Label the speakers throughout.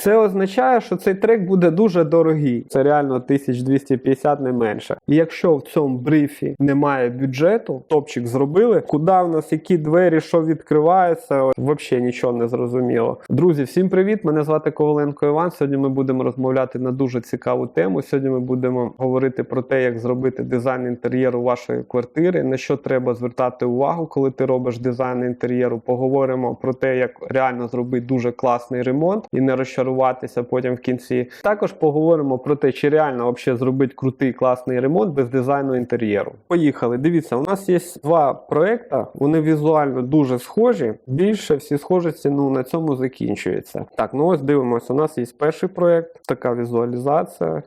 Speaker 1: Це означає, що цей трек буде дуже дорогий. Це реально 1250 не менше. І якщо в цьому брифі немає бюджету, топчик зробили, куди в нас які двері, що відкривається, взагалі нічого не зрозуміло. Друзі, всім привіт! Мене звати Коваленко Іван. Сьогодні ми будемо розмовляти на дуже цікаву тему. Сьогодні ми будемо говорити про те, як зробити дизайн інтер'єру вашої квартири, на що треба звертати увагу, коли ти робиш дизайн інтер'єру. Поговоримо про те, як реально зробити дуже класний ремонт і не розчаруватися потім в кінці. Також поговоримо про те, чи реально взагалі зробити крутий класний ремонт без дизайну інтер'єру. Поїхали. Дивіться, у нас є два проекти. Вони візуально дуже схожі. Більше всі схожості ну на цьому закінчується. Так, ну ось дивимося. У нас є перший проект, така візуалізація.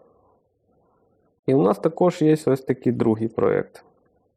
Speaker 1: І у нас також є ось такий другий проект.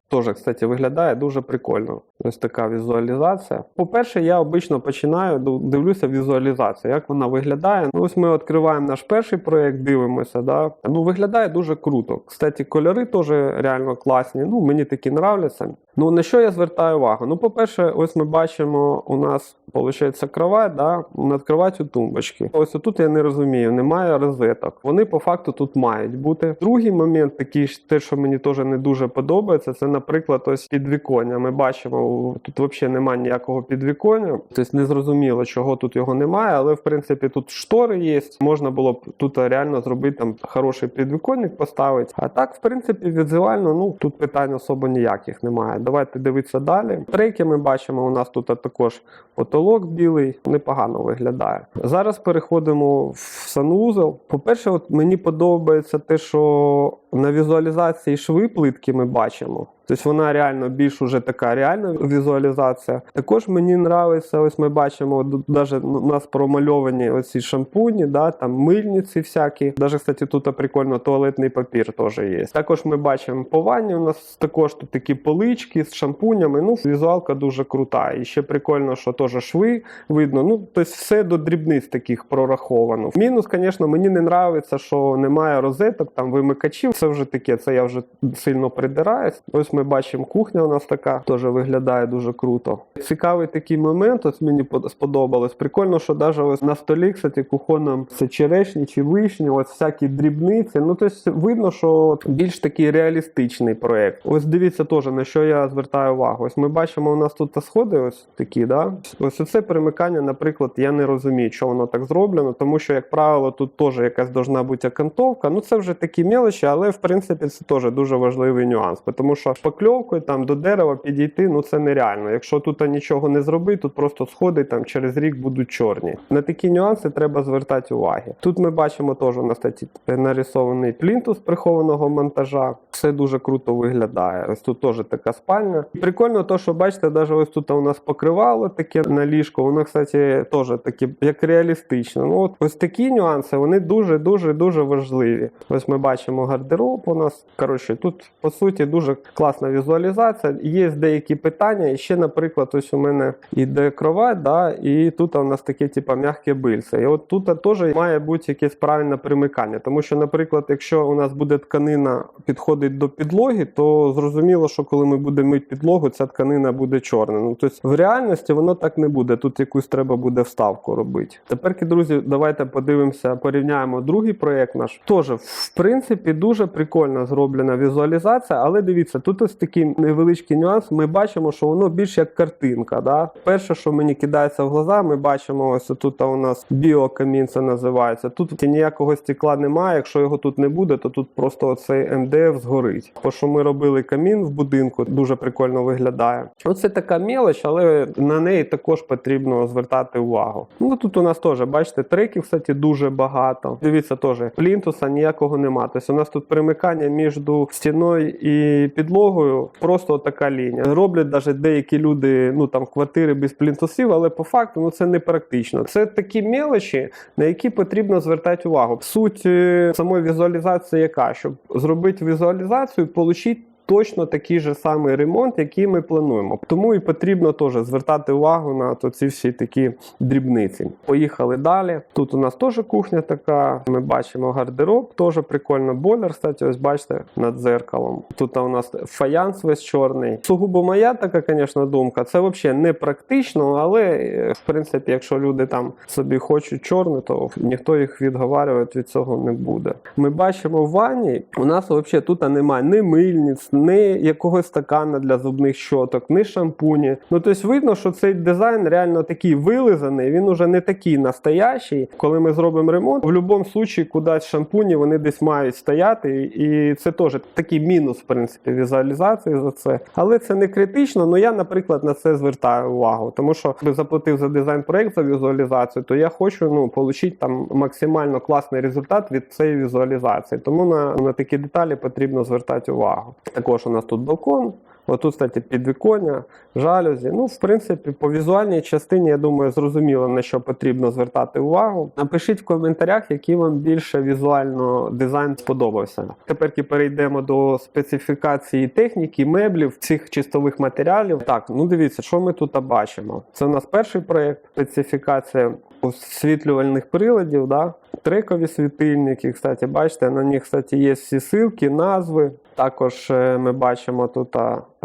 Speaker 1: Тоже, кстати, виглядає дуже прикольно. Ось така візуалізація. По-перше, я обично починаю, дивлюся візуалізацію, як вона виглядає. Ну, ось ми відкриваємо наш перший проєкт, дивимося. Да? Ну, виглядає дуже круто. Кстати, кольори теж реально класні. Ну, мені такі нравляться. Ну, на що я звертаю увагу? Ну, по-перше, ось ми бачимо, у нас виходить кровать, да? над кроваттю тумбочки. Ось тут я не розумію, немає розеток. Вони по факту тут мають бути. Другий момент, такий те, що мені теж не дуже подобається, це, наприклад, ось підвіконня. Ми бачимо, тут взагалі немає ніякого підвіконня. Тобто не зрозуміло, чого тут його немає, але в принципі тут штори є. Можна було б тут реально зробити там хороший підвіконник поставити. А так, в принципі, візуально, ну тут питань особо ніяких немає. Давайте дивитися далі. Треки ми бачимо, у нас тут також потолок білий, непогано виглядає. Зараз переходимо в санузел. По-перше, от мені подобається те, що на візуалізації шви плитки ми бачимо. Тобто вона реально більш уже така реальна візуалізація. Також мені подобається, ось ми бачимо, навіть у нас промальовані оці шампуні, да, там мильниці всякі. Навіть, кстати, тут прикольно туалетний папір теж є. Також ми бачимо по ванні, у нас також тут такі полички з шампунями. Ну, візуалка дуже крута. І ще прикольно, що теж шви видно. Ну, тобто все до дрібниць таких прораховано. Мінус, звісно, мені не подобається, що немає розеток, там вимикачів. Це вже таке, це я вже сильно придираюсь. Ось ми бачимо, кухня у нас така, теж виглядає дуже круто. Цікавий такий момент, ось мені сподобалось. Прикольно, що навіть ось на столі, кстати, кухонному це черешні чи вишні, ось всякі дрібниці. Ну, тобто видно, що більш такий реалістичний проект. Ось дивіться теж, на що я звертаю увагу. Ось ми бачимо, у нас тут сходи ось такі, да? Ось це перемикання, наприклад, я не розумію, що воно так зроблено, тому що, як правило, тут теж якась должна бути окантовка. Ну, це вже такі мелочі, але в принципі це теж дуже важливий нюанс, тому що шпакльовкою там до дерева підійти, ну це нереально. Якщо тут нічого не зробити, тут просто сходи там через рік будуть чорні. На такі нюанси треба звертати уваги. Тут ми бачимо теж у нас кстати, нарисований плінтус прихованого монтажа. Все дуже круто виглядає. Ось тут теж така спальня. Прикольно, то, що бачите, навіть ось тут у нас покривало таке на ліжко. Воно, кстати, теж таке як реалістично. Ну, от ось такі нюанси, вони дуже дуже дуже важливі. Ось ми бачимо гардероб у нас. Коротше, тут по суті дуже класна візуалізація. Є деякі питання. І ще, наприклад, ось у мене іде кровать, да, і тут у нас таке, типу, м'яке бильце. І от тут теж має бути якесь правильне примикання. Тому що, наприклад, якщо у нас буде тканина підходить до підлоги, то зрозуміло, що коли ми будемо мити підлогу, ця тканина буде чорна. Ну, тобто в реальності воно так не буде. Тут якусь треба буде вставку робити. Тепер, друзі, давайте подивимося, порівняємо другий проєкт наш. Теж, в принципі, дуже прикольно зроблена візуалізація, але дивіться, тут ось такий невеличкий нюанс. Ми бачимо, що воно більш як картинка. Да? Перше, що мені кидається в глаза, ми бачимо, ось тут у нас біокамін це називається. Тут ніякого стекла немає. Якщо його тут не буде, то тут просто оцей МДФ згорить. Бо що ми робили камін в будинку, дуже прикольно виглядає. Оце така мелоч, але на неї також потрібно звертати увагу. Ну тут у нас теж, бачите, треків, кстати, дуже багато. Дивіться, теж плінтуса ніякого нема. Тобто у нас тут примикання між стіною і підлогою, просто така лінія. Роблять навіть деякі люди, ну там квартири без плінтусів, але по факту ну це не практично. Це такі мелочі, на які потрібно звертати увагу. Суть е, самої візуалізації яка? Щоб зробити візуалізацію, отримати точно такий же самий ремонт, який ми плануємо. Тому і потрібно теж звертати увагу на то ці всі такі дрібниці. Поїхали далі. Тут у нас теж кухня така. Ми бачимо гардероб, теж прикольно. Бойлер, кстати, ось бачите, над дзеркалом. Тут у нас фаянс весь чорний. Сугубо моя така, звісно, думка. Це взагалі не практично, але е, в принципі, якщо люди там собі хочуть чорне, то ніхто їх відговарювати від цього не буде. Ми бачимо в ванні, у нас взагалі тут немає ні мильниць, ні якогось стакана для зубних щоток, ні шампуні. Ну тобто видно, що цей дизайн реально такий вилизаний, він уже не такий настоящий. Коли ми зробимо ремонт, в будь-якому випадку кудись шампуні вони десь мають стояти, і це теж такий мінус, в принципі, візуалізації за це. Але це не критично. Ну я, наприклад, на це звертаю увагу, тому що я заплатив за дизайн проект за візуалізацію, то я хочу ну отримати там максимально класний результат від цієї візуалізації. Тому на, на такі деталі потрібно звертати увагу. Також у нас тут балкон. Отут, кстати, підвіконня, жалюзі. Ну, в принципі, по візуальній частині, я думаю, зрозуміло, на що потрібно звертати увагу. Напишіть в коментарях, який вам більше візуально дизайн сподобався. Тепер перейдемо до специфікації техніки, меблів, цих чистових матеріалів. Так, ну дивіться, що ми тут бачимо. Це у нас перший проєкт, специфікація освітлювальних приладів. Да? Трекові світильники, кстати, бачите, на них кстати, є всі ссылки, назви. Також е, ми бачимо тут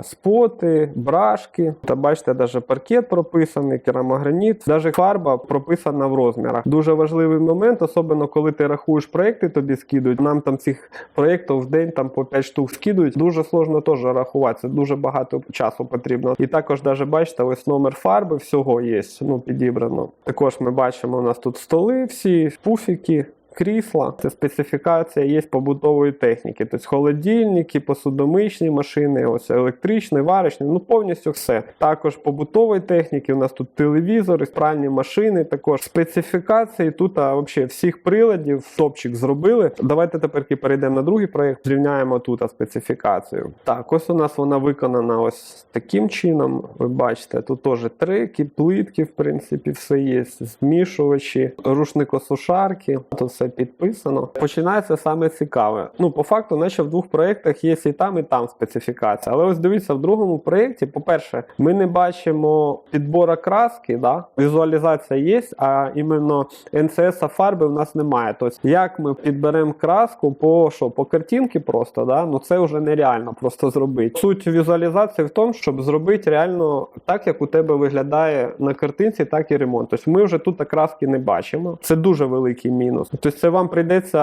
Speaker 1: споти, брашки. Та бачите, навіть паркет прописаний, керамограніт, навіть фарба прописана в розмірах. Дуже важливий момент, особливо коли ти рахуєш проекти, тобі скидують. Нам там цих проєктів в день там по 5 штук скидують. Дуже сложно теж рахувати. Це дуже багато часу потрібно. І також, навіть бачите, ось номер фарби всього є. Ну, підібрано. Також ми бачимо, у нас тут столи всі, пуфіки. Крісла, це специфікація є побутової техніки, тобто холодильники, посудомичні машини, ось електричний, варочний, ну повністю все. Також побутової техніки. У нас тут телевізори, пральні машини. Також специфікації. Тут а, взагалі всіх приладів топчик зробили. Давайте тепер перейдемо на другий проєкт. Зрівняємо тут специфікацію. Так, ось у нас вона виконана ось таким чином. Ви бачите, тут теж треки, плитки, в принципі, все є. Змішувачі, рушникосушарки. Тут все підписано. Починається саме цікаве. Ну, по факту, наче в двох проєктах є і там, і там специфікація. Але ось дивіться, в другому проєкті, по-перше, ми не бачимо підбора краски, да? візуалізація є, а іменно НЦС фарби в нас немає. Тобто, як ми підберемо краску по що, по картинки просто, да? ну це вже нереально просто зробити. Суть візуалізації в тому, щоб зробити реально так, як у тебе виглядає на картинці, так і ремонт. Тобто ми вже тут краски не бачимо. Це дуже великий мінус. Тобто це вам прийдеться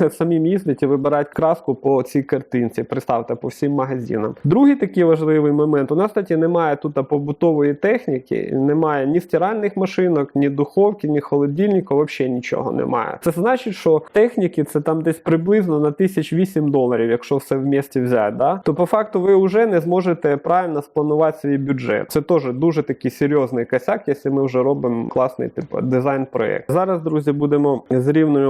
Speaker 1: самим їздити і вибирати краску по цій картинці. Представте по всім магазинам. Другий такий важливий момент. У нас кстати, немає тут побутової техніки, немає ні стиральних машинок, ні духовки, ні холодильника, взагалі нічого немає. Це значить, що техніки це там десь приблизно на 1008 доларів, якщо все в місті взяти. Да? То по факту ви вже не зможете правильно спланувати свій бюджет. Це теж дуже такий серйозний косяк, якщо ми вже робимо класний типу дизайн-проєкт. Зараз, друзі, будемо зрівнювати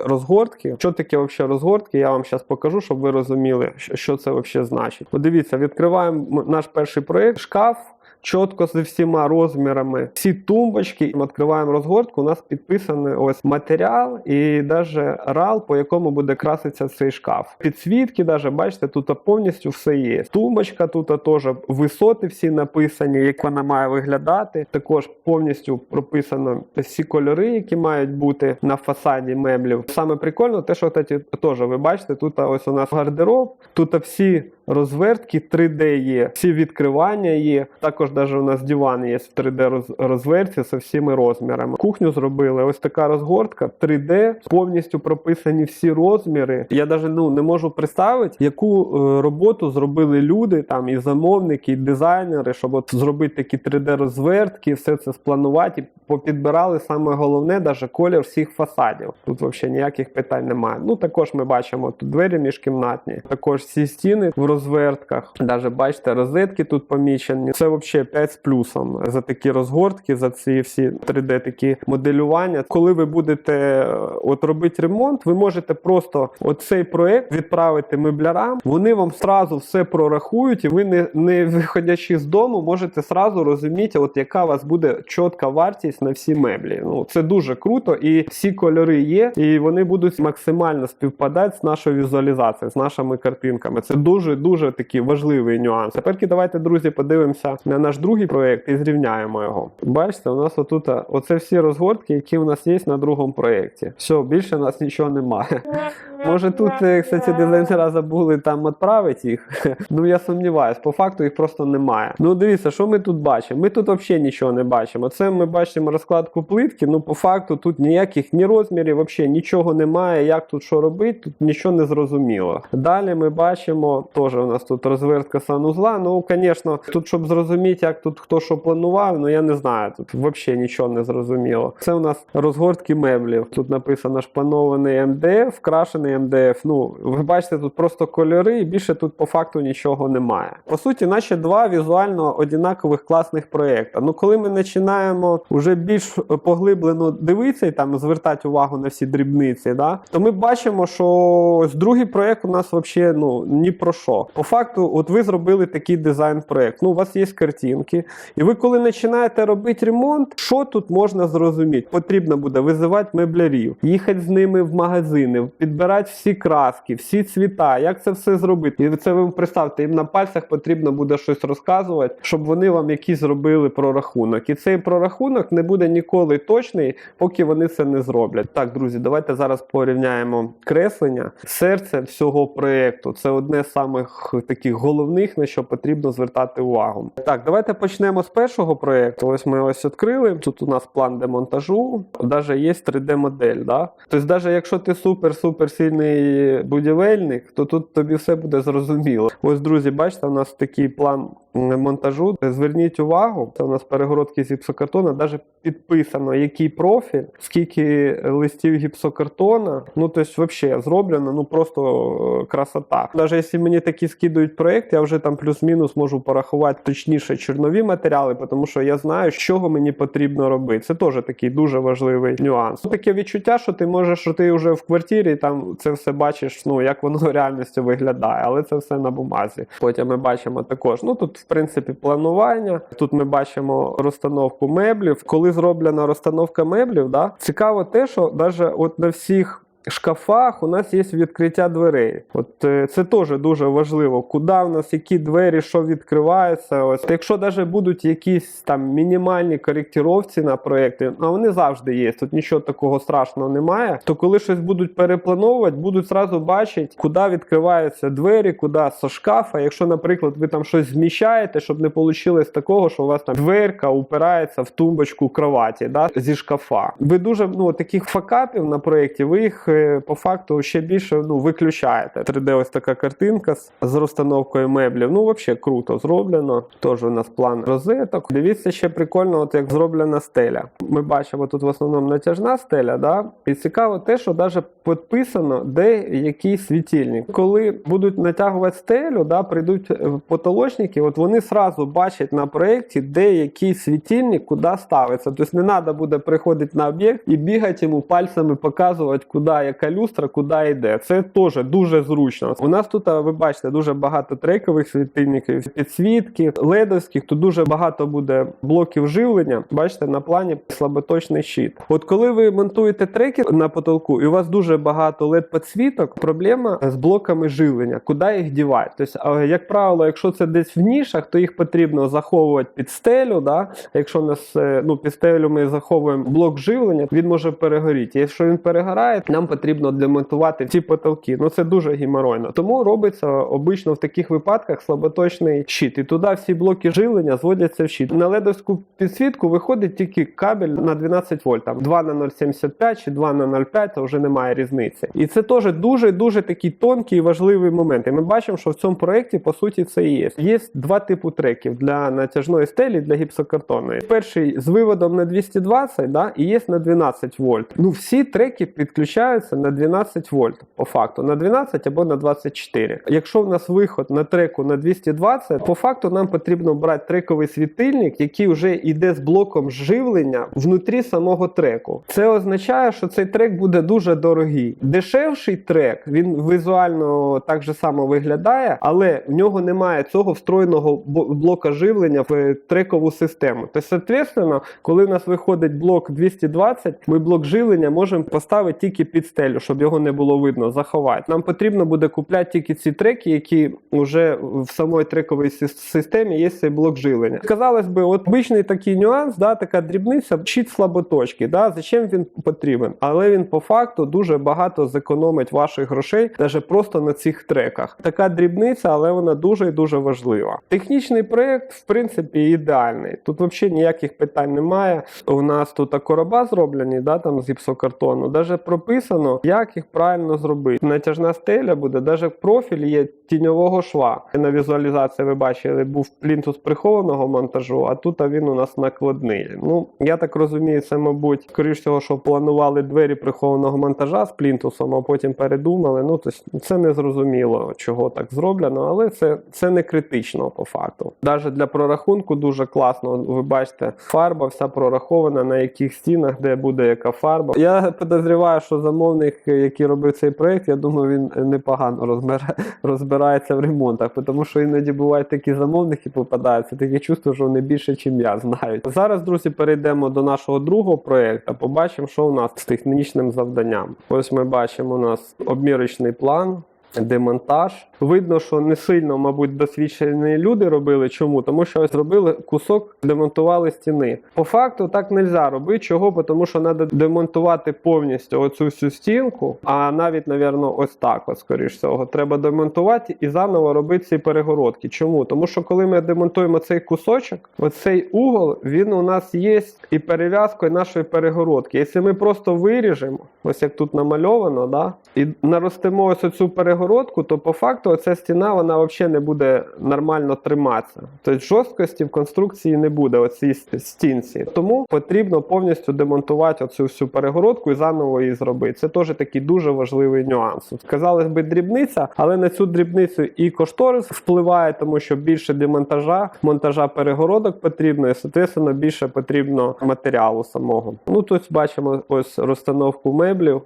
Speaker 1: розгортки. Що таке взагалі розгортки? Я вам зараз покажу, щоб ви розуміли, що це взагалі значить. Подивіться, відкриваємо наш перший проєкт шкаф. Чітко зі всіма розмірами, всі тумбочки. Ми відкриваємо розгортку. У нас підписаний ось матеріал і навіть рал, по якому буде краситися цей шкаф. Підсвітки, навіть бачите, тут повністю все є. Тумбочка тут теж висоти всі написані, як вона має виглядати. Також повністю прописано всі кольори, які мають бути на фасаді меблів. Саме прикольно, те, що теж ви бачите, тут ось у нас гардероб, тут всі розвертки 3D є, всі відкривання є. Також навіть у нас диван є в 3D роз- розвертці з всіми розмірами. Кухню зробили. Ось така розгортка 3D, повністю прописані всі розміри. Я навіть ну, не можу представити, яку е, роботу зробили люди, там і замовники, і дизайнери, щоб от зробити такі 3D розвертки, все це спланувати. Попідбирали саме головне, навіть колір всіх фасадів. Тут взагалі ніяких питань немає. Ну також ми бачимо тут двері міжкімнатні, також всі стіни в розвертках. Навіть бачите, розетки тут помічені. Це взагалі 5 з плюсом за такі розгортки, за ці всі 3D такі моделювання. Коли ви будете е, от робити ремонт, ви можете просто оцей проект відправити меблярам. Вони вам сразу все прорахують, і ви не, не виходячи з дому, можете сразу розуміти, от яка у вас буде чітка вартість на всі меблі. Ну це дуже круто, і всі кольори є, і вони будуть максимально співпадати з нашою візуалізацією, з нашими картинками. Це дуже дуже такий важливий нюанс. Тепер давайте, друзі, подивимося на наш другий проєкт і зрівняємо його. Бачите, у нас отут оце всі розгортки, які у нас є на другому проєкті. Все, більше у нас нічого немає. Може тут, е, кстати, дизайнера забули там відправити їх. Ну я сумніваюсь, по факту їх просто немає. Ну дивіться, що ми тут бачимо? Ми тут взагалі нічого не бачимо. Це ми бачимо розкладку плитки. Ну по факту тут ніяких ні розмірів, взагалі нічого немає. Як тут що робити, тут нічого не зрозуміло. Далі ми бачимо, теж у нас тут розвертка санузла. Ну, звісно, тут, щоб зрозуміти, як тут хто що планував, ну я не знаю. Тут взагалі нічого не зрозуміло. Це у нас розгортки меблів. Тут написано шпанований МДФ, вкрашений МДФ. Ну, ви бачите, тут просто кольори, і більше тут по факту нічого немає. По суті, наші два візуально однакових класних проєкти. Ну, коли ми починаємо вже більш поглиблено дивитися і там звертати увагу на всі дрібниці, да, то ми бачимо, що другий проєкт у нас взагалі ну, ні про що. По факту, от ви зробили такий дизайн-проєкт. Ну, у вас є картинки, і ви, коли починаєте робити ремонт, що тут можна зрозуміти? Потрібно буде визивати меблярів, їхати з ними в магазини, підбирати всі краски, всі цвіта, як це все зробити. І це ви представте, їм на пальцях потрібно буде щось розказувати, щоб вони вам якийсь зробили прорахунок. І цей прорахунок не буде ніколи точний, поки вони це не зроблять. Так, друзі, давайте зараз порівняємо креслення. Серце всього проєкту це одне з самих таких головних, на що потрібно звертати увагу. Так, давайте почнемо з першого проєкту. Ось ми ось відкрили. Тут у нас план демонтажу, навіть є 3D-модель. Да? Тобто, навіть якщо ти супер-супер сильний будівельник, то тут тобі все буде зрозуміло. Ось, друзі, бачите, у нас такий план монтажу. Зверніть увагу, це у нас перегородки з гіпсокартона, навіть підписано, який профіль, скільки листів гіпсокартона. Ну, тобто, взагалі зроблено, ну просто е, красота. Навіть якщо мені такі скидують проєкт, я вже там плюс-мінус можу порахувати точніше чорнові матеріали, тому що я знаю, з чого мені потрібно робити. Це теж такий дуже важливий нюанс. Таке відчуття, що ти можеш, що ти вже в квартирі там це все бачиш, ну як воно в реальності виглядає, але це все на бумазі. Потім ми бачимо також. Ну тут, принципі, планування. Тут ми бачимо розстановку меблів. Коли зроблена розстановка меблів, да, цікаво те, що навіть от на всіх. Шкафах у нас є відкриття дверей. От е, це теж дуже важливо. Куди в нас які двері, що відкривається. Ось якщо навіть будуть якісь там мінімальні коректіровці на проєкті, а вони завжди є. Тут нічого такого страшного немає. То коли щось будуть переплановувати, будуть зразу бачити, куди відкриваються двері, куди со шкафа. Якщо, наприклад, ви там щось зміщаєте, щоб не вийшло такого, що у вас там дверка упирається в тумбочку кроваті, да, зі шкафа. Ви дуже ну таких факапів на проєкті, ви їх е, по факту ще більше ну виключаєте. 3D ось така картинка з, з розстановкою меблів. Ну, взагалі круто зроблено. Теж у нас план розеток. Дивіться, ще прикольно, от як зроблена стеля. Ми бачимо тут в основному натяжна стеля, да? і цікаво те, що навіть підписано, де який світильник. Коли будуть натягувати стелю, да, прийдуть е, потолочники, от вони сразу бачать на проєкті, де який світильник, куди ставиться. Тобто не треба буде приходити на об'єкт і бігати йому пальцями показувати, куди яка люстра, куди йде. Це теж дуже зручно. У нас тут, ви бачите, дуже багато трекових світильників, підсвітки, ледовських. Тут дуже багато буде блоків живлення. Бачите, на плані слаботочний щит. От коли ви монтуєте треки на потолку, і у вас дуже багато led підсвіток, проблема з блоками живлення. Куди їх дівати? Тобто, як правило, якщо це десь в нішах, то їх потрібно заховувати під стелю. Да? Якщо у нас е, ну, під стелю ми заховуємо блок живлення, він може перегоріти. Якщо він перегорає, нам потрібно демонтувати ці потолки. Ну це дуже геморойно. Тому робиться обично в таких випадках слаботочний щит. І туди всі блоки живлення зводяться в щит. На ледовську підсвітку виходить тільки кабель на 12 вольт. Там 2 на 0,75 чи 2 на 0,5, це вже немає різниці. І це теж дуже дуже такий тонкий і важливий момент. І ми бачимо, що в цьому проєкті по суті це і є. Є два типу треків для натяжної стелі, для гіпсокартонної. Перший з виводом на 220, да, і є на 12 вольт. Ну всі треки підключаються на 12 вольт, по факту, на 12 або на 24. Якщо в нас виход на треку на 220, по факту нам потрібно брати трековий світильник, який вже йде з блоком живлення внутрі самого треку. Це означає, що цей трек буде дуже дорогий. Дешевший трек він візуально так же само виглядає, але в нього немає цього встроєного блока живлення в трекову систему. Тобто, соответственно, коли в нас виходить блок 220, ми блок живлення можемо поставити тільки під стелю, щоб його не було видно, заховати. Нам потрібно буде купляти тільки ці треки, які вже в самої трековій системі є цей блок жилення. Казалось би, от обичний такий нюанс, да, така дрібниця, щит слаботочки. Да, зачем він потрібен? Але він по факту дуже багато зекономить ваших грошей, навіть просто на цих треках. Така дрібниця, але вона дуже і дуже важлива. Технічний проєкт, в принципі, ідеальний. Тут взагалі ніяких питань немає. У нас тут короба зроблені, да, там з гіпсокартону. Даже прописано, як їх правильно зробити. Натяжна стеля буде, даже профіль є тіньового шва. На візуалізації ви бачили, був плінтус прихованого монтажу, а тут він у нас накладний. Ну, я так розумію, це, мабуть, скоріш всього, що планували двері прихованого монтажа з плінтусом, а потім передумали. Ну, тобто, це не зрозуміло, чого так зроблено, але це, це не критично по факту. Навіть для прорахунку дуже класно. Ви бачите, фарба вся прорахована, на яких стінах, де буде яка фарба. Я підозрюваю, що замовник, який робив цей проект, я думаю, він непогано розмер, розбирається в ремонтах, тому що іноді бувають такі замовники попадаються, таке чувство, що вони більше, ніж я знають. Зараз, друзі, перейдемо до нашого другого проекту. Побачимо, що у нас з технічним завданням. Ось ми бачимо у нас обмірочний план. Демонтаж. Видно, що не сильно, мабуть, досвідчені люди робили. Чому? Тому що зробили кусок, демонтували стіни. По факту так не можна робити. Чого? Тому що треба демонтувати повністю оцю всю стінку, а навіть, напевно, ось так, от, скоріш всього, треба демонтувати і заново робити ці перегородки. Чому? Тому що коли ми демонтуємо цей кусочок, оцей угол, він у нас є і перев'язкою нашої перегородки. Якщо ми просто виріжемо, ось як тут намальовано, да, і наростимо ось оцю перегородку, то по факту ця стіна вона взагалі не буде нормально триматися. Тобто жорсткості в конструкції не буде оцій стінці. Тому потрібно повністю демонтувати оцю всю перегородку і заново її зробити. Це теж такий дуже важливий нюанс. Казалось би, дрібниця, але на цю дрібницю і кошторис впливає, тому що більше демонтажа, монтажа перегородок потрібно, і соответственно більше потрібно матеріалу самого. Ну тут бачимо ось розстановку меблів.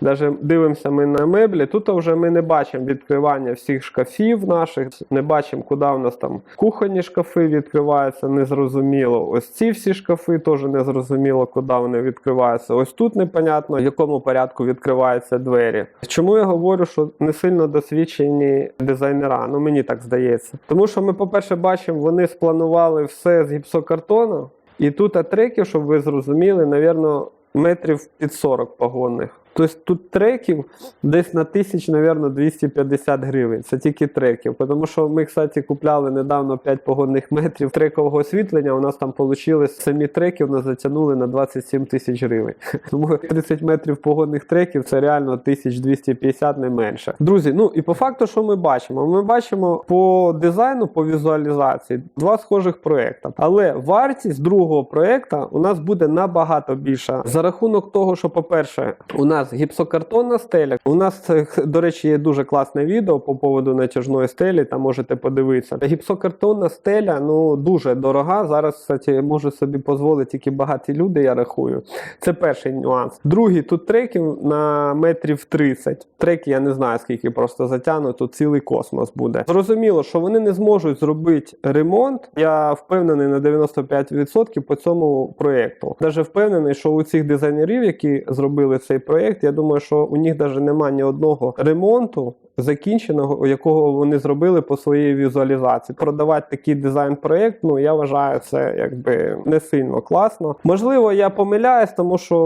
Speaker 1: Даже дивимося ми на меблі. Тут вже ми не бачимо відкривання всіх шкафів наших, не бачимо, куди в нас там кухонні шкафи відкриваються, незрозуміло. Ось ці всі шкафи теж незрозуміло, куди вони відкриваються. Ось тут непонятно, в якому порядку відкриваються двері. Чому я говорю, що не сильно досвідчені дизайнера? Ну мені так здається. Тому що ми, по-перше, бачимо, вони спланували все з гіпсокартону, і тут атреків, щоб ви зрозуміли, навірно, метрів під 40 погонних. Тобто тут треків десь на тисяч, мабуть, 250 гривень. Це тільки треків. Тому що ми, кстати, купляли недавно 5 погодних метрів трекового освітлення. У нас там вийшло самі треки, нас затягнули на 27 тисяч гривень. Тому 30 метрів погодних треків це реально 1250 не менше. Друзі, ну і по факту, що ми бачимо? Ми бачимо по дизайну, по візуалізації два схожих проекти. Але вартість другого проекту у нас буде набагато більша за рахунок того, що, по-перше, у нас гіпсокартонна стеля. У нас, е, до речі, є дуже класне відео по поводу натяжної стелі, там можете подивитися. Гіпсокартонна стеля ну дуже дорога. Зараз, кстати, можу собі дозволити тільки багаті люди, я рахую. Це перший нюанс. Другий, тут треків на метрів 30. Треки я не знаю, скільки просто затягнуть, тут цілий космос буде. Зрозуміло, що вони не зможуть зробити ремонт. Я впевнений на 95% по цьому проєкту. Даже впевнений, що у цих дизайнерів, які зробили цей проєкт, я думаю, що у них навіть немає ні одного ремонту. Закінченого, якого вони зробили по своїй візуалізації. Продавати такий дизайн-проєкт, ну я вважаю, це якби не сильно класно. Можливо, я помиляюсь, тому що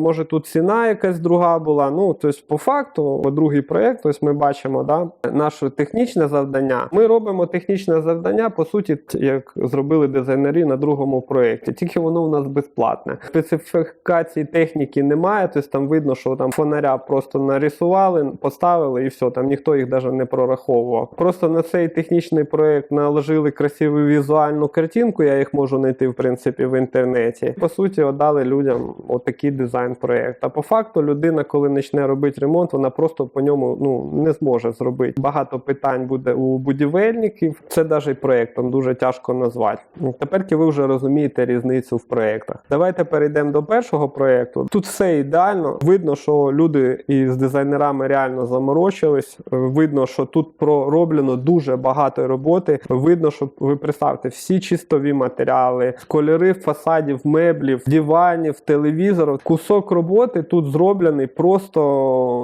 Speaker 1: може тут ціна якась друга була. Ну тобто, по факту, от другий проєкт, ось ми бачимо, да, наше технічне завдання. Ми робимо технічне завдання, по суті, як зробили дизайнери на другому проєкті. Тільки воно у нас безплатне. Специфікації техніки немає. Тобто там видно, що там фонаря просто нарисували, поставили і все. Там ніхто їх навіть не прораховував. Просто на цей технічний проєкт наложили красиву візуальну картинку. Я їх можу знайти в принципі в інтернеті. По суті, отдали людям отакий дизайн-проєкт. А по факту людина, коли почне робити ремонт, вона просто по ньому ну не зможе зробити. Багато питань буде у будівельників. Це навіть проєктом дуже тяжко назвати. Тепер ви вже розумієте різницю в проєктах. Давайте перейдемо до першого проєкту. Тут все ідеально. Видно, що люди із дизайнерами реально заморочились. Видно, що тут пророблено дуже багато роботи. Видно, що ви представте всі чистові матеріали, кольори фасадів, меблів, диванів, телевізорів. Кусок роботи тут зроблений просто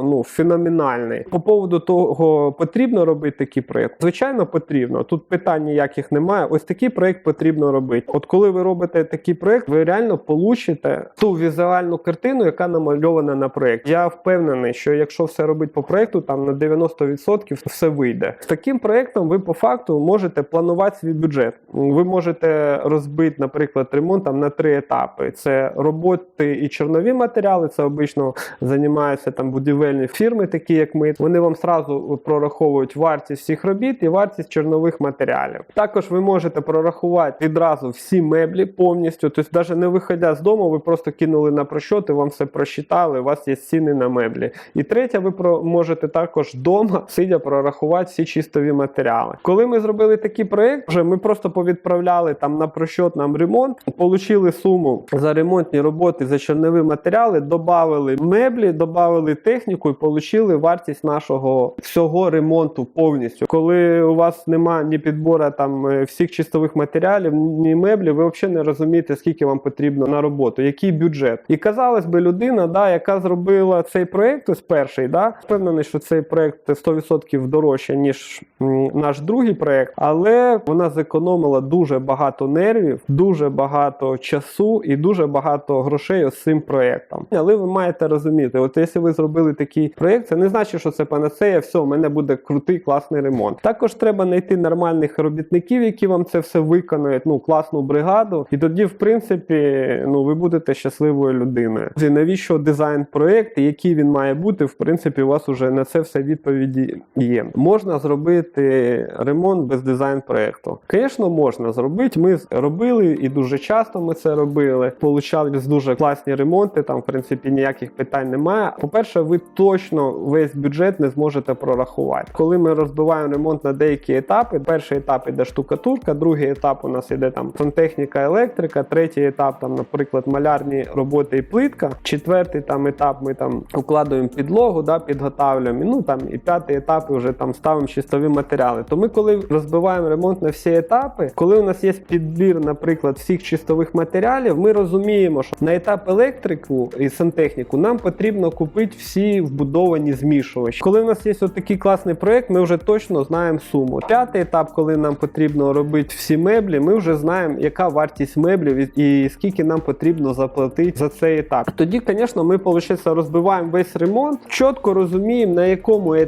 Speaker 1: ну феноменальний. По поводу того, потрібно робити такий проект. Звичайно, потрібно. Тут питань ніяких немає. Ось такий проект потрібно робити. От коли ви робите такий проект, ви реально получите ту візуальну картину, яка намальована на проєкт. Я впевнений, що якщо все робити по проекту, там на 90% все вийде. З таким проектом ви по факту можете планувати свій бюджет. Ви можете розбити, наприклад, ремонт там на три етапи: це роботи і чорнові матеріали. Це обично займаються там будівельні фірми, такі як ми. Вони вам сразу прораховують вартість всіх робіт і вартість чорнових матеріалів. Також ви можете прорахувати відразу всі меблі повністю. Тобто, навіть не виходя з дому, ви просто кинули на просчет, і вам все просчитали. У вас є ціни на меблі. І третє, ви можете також вдома сидя прорахувати всі чистові матеріали. Коли ми зробили такий проект, вже ми просто повідправляли там на просчет нам ремонт, отримали суму за ремонтні роботи за чорнові матеріали, додали меблі, додали техніку і отримали вартість нашого всього ремонту повністю. Коли у вас немає ні підбору там е, всіх чистових матеріалів, ні меблів, ви взагалі не розумієте, скільки вам потрібно на роботу, який бюджет. І казалось би, людина, да, яка зробила цей проект, ось перший, да, впевнений, що цей проект 100% дорожче, ніж наш другий проект, але вона зекономила дуже багато нервів, дуже багато часу і дуже багато грошей ось цим проектом. Але ви маєте розуміти, от якщо ви зробили такий проект, це не значить, що це панацея, все, у мене буде крутий класний ремонт. Також треба знайти нормальних робітників, які вам це все виконують, ну класну бригаду. І тоді, в принципі, ну ви будете щасливою людиною. І навіщо дизайн проект, який він має бути? В принципі, у вас уже на це все відповіді є. Можна зробити ремонт без дизайн проекту. Звісно, можна зробити. Ми робили і дуже часто ми це робили. Получали дуже класні ремонти. Там, в принципі, ніяких питань немає. По-перше, ви точно весь бюджет не зможете прорахувати. Коли ми розбиваємо ремонт на деякі етапи, перший етап іде штукатурка, другий етап у нас іде там сантехніка, електрика, третій етап, там, наприклад, малярні роботи і плитка. Четвертий там етап ми там укладуємо підлогу, да, підготавлюємо. Ну там і п'ятий етап і вже там ставимо чистові матеріали. То ми, коли розбиваємо ремонт на всі етапи, коли у нас є підбір, наприклад, всіх чистових матеріалів, ми розуміємо, що на етап електрику і сантехніку нам потрібно купити всі вбудовані змішувачі. Коли у нас є отакий класний проект, ми вже точно знаємо суму. П'ятий етап, коли нам потрібно робити всі меблі, ми вже знаємо, яка вартість меблів і, скільки нам потрібно заплатити за цей етап. Тоді, звісно, ми виходить, розбиваємо весь ремонт, чітко розуміємо, на якому етапі,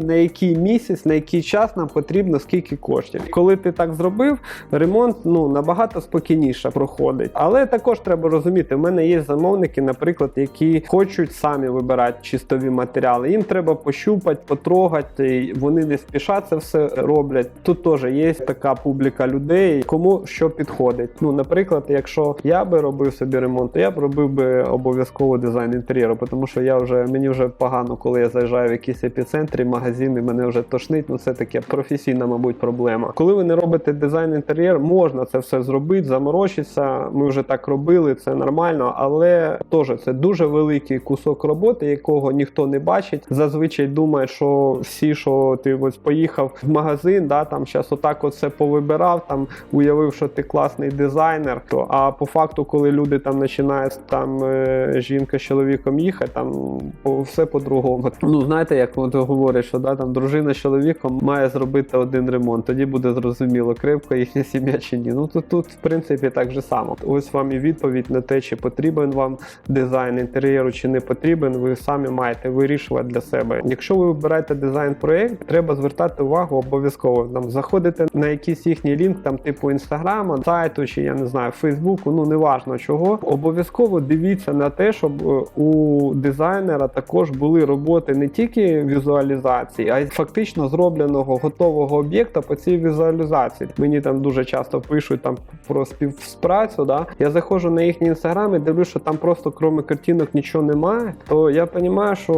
Speaker 1: на який місяць, на який час нам потрібно скільки коштів. Коли ти так зробив, ремонт ну набагато спокійніше проходить. Але також треба розуміти, в мене є замовники, наприклад, які хочуть самі вибирати чистові матеріали. Їм треба пощупати, потрогати. Вони не спішать це все роблять. Тут теж є така публіка людей, кому що підходить. Ну, наприклад, якщо я би робив собі ремонт, то я б робив би обов'язково дизайн інтер'єру, тому що я вже мені вже погано, коли я заїжджаю в якісь епіцентри, магазини, мене вже тошнить. Ну це таке професійна, мабуть, проблема. Коли ви не робите дизайн інтер'єр, можна це все зробити, заморочитися. Ми вже так робили, це нормально, але теж це дуже великий кусок роботи, якого ніхто не бачить. Зазвичай думає, що всі, що ти ось поїхав в магазин, да там зараз отак от все повибирав, там уявив, що ти класний дизайнер. То а по факту, коли люди там починають там е, жінка з чоловіком їхати, там все по-другому. Ну знаєте, як от говорять, що да там дружина з чоловіком має зробити один ремонт. Тоді буде зрозуміло, крепка їхня сім'я чи ні. Ну тут, тут в принципі так же само. Ось вам і відповідь на те, чи потрібен вам дизайн інтер'єру, чи не потрібен. Ви самі маєте вирішувати для себе. Якщо ви вибираєте дизайн проєкт, треба звертати увагу обов'язково. Там заходите на якийсь їхній лінк, там типу інстаграма, сайту, чи я не знаю, Фейсбуку, ну неважно чого. Обов'язково дивіться на те, щоб е, у дизайнера також були роботи не тільки візуалізації, а й фактично зробленого готового об'єкта по цій візуалізації. Мені там дуже часто пишуть там про співпрацю. Да? Я заходжу на їхні інстаграм і дивлюсь, що там просто крім картинок нічого немає. То я розумію, що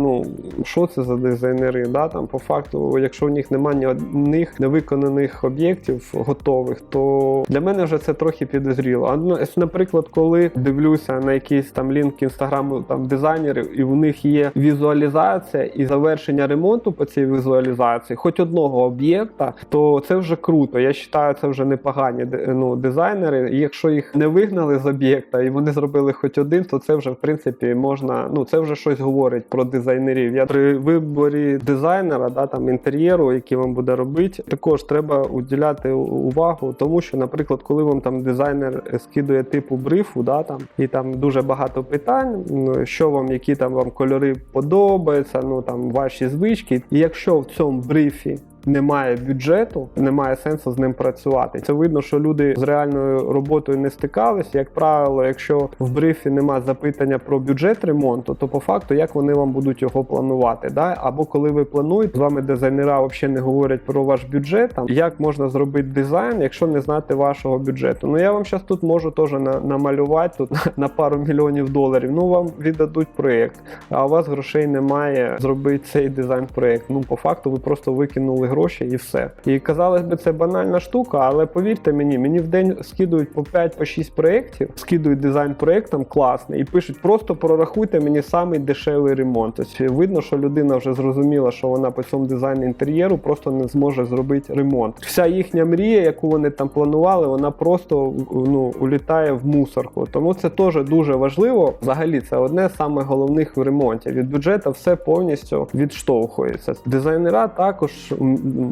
Speaker 1: ну що це за дизайнери. Да? Там по факту, якщо в них немає ні одних невиконаних об'єктів готових, то для мене вже це трохи підозріло. А ну, наприклад, коли дивлюся на якийсь там лінк інстаграму там дизайнерів, і в них є візуалізація і завершення завершення ремонту по цій візуалізації, хоч одного об'єкта, то це вже круто. Я вважаю, це вже непогані ну, дизайнери. Якщо їх не вигнали з об'єкта і вони зробили хоч один, то це вже в принципі можна. Ну це вже щось говорить про дизайнерів. Я при виборі дизайнера, да там інтер'єру, який вам буде робити, також треба уділяти увагу, тому що, наприклад, коли вам там дизайнер скидує типу брифу, да там і там дуже багато питань, ну, що вам, які там вам кольори подобаються, ну там ваші звички. І якщо в цьому брифі немає бюджету, немає сенсу з ним працювати. Це видно, що люди з реальною роботою не стикалися. Як правило, якщо в брифі немає запитання про бюджет ремонту, то по факту як вони вам будуть його планувати? Да? Або коли ви плануєте, з вами дизайнера взагалі не говорять про ваш бюджет, там як можна зробити дизайн, якщо не знати вашого бюджету. Ну я вам зараз тут можу теж на, намалювати тут на пару мільйонів доларів. Ну вам віддадуть проєкт, а у вас грошей немає зробити цей дизайн проєкт. Ну по факту ви просто викинули гроші і все. І казалось би, це банальна штука, але повірте мені, мені в день скидують по 5 по 6 проєктів, скидують дизайн проєктом класний і пишуть: просто прорахуйте мені самий дешевий ремонт. Тобто видно, що людина вже зрозуміла, що вона по цьому дизайну інтер'єру просто не зможе зробити ремонт. Вся їхня мрія, яку вони там планували, вона просто ну улітає в мусорку. Тому це теж дуже важливо. Взагалі, це одне з самих головних в ремонті. Від бюджету все повністю відштовхується. Дизайнера також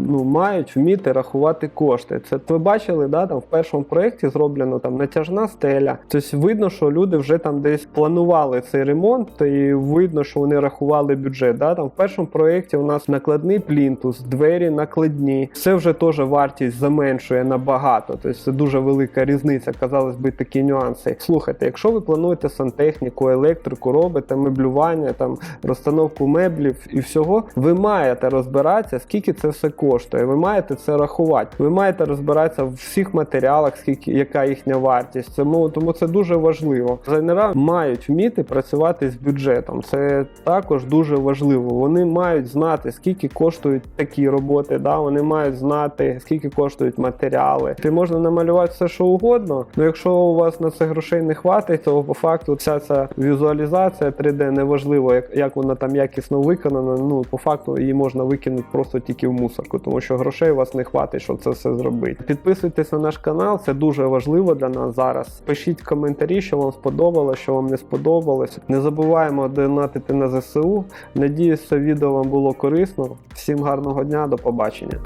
Speaker 1: ну, мають вміти рахувати кошти. Це ви бачили, да, там в першому проєкті зроблено там натяжна стеля. Тобто видно, що люди вже там десь планували цей ремонт, і видно, що вони рахували бюджет. Да? Там в першому проєкті у нас накладний плінтус, двері накладні. Це вже теж вартість заменшує набагато. Тобто це дуже велика різниця. Казалось би, такі нюанси. Слухайте, якщо ви плануєте сантехніку, електрику, робите меблювання, там розстановку меблів і всього, ви маєте розбиратися, скільки це все коштує. Ви маєте це рахувати. Ви маєте розбиратися в всіх матеріалах, скільки яка їхня вартість. Тому, тому це дуже важливо. Дизайнера мають вміти працювати з бюджетом. Це також дуже важливо. Вони мають знати, скільки коштують такі роботи. Да? Вони мають знати, скільки коштують матеріали. Ти можна намалювати все, що угодно. але якщо у вас на це грошей не хватить, то по факту вся ця візуалізація 3D неважливо, як, як вона там якісно виконана. Ну по факту її можна викинути просто тільки в мусорку, тому що грошей у вас не хватить, щоб це все зробити. Підписуйтесь на наш канал, це дуже важливо для нас зараз. Пишіть коментарі, що вам сподобалося, що вам не сподобалось. Не забуваємо донатити на ЗСУ. Надіюсь, це відео вам було корисно. Всім гарного дня, до побачення.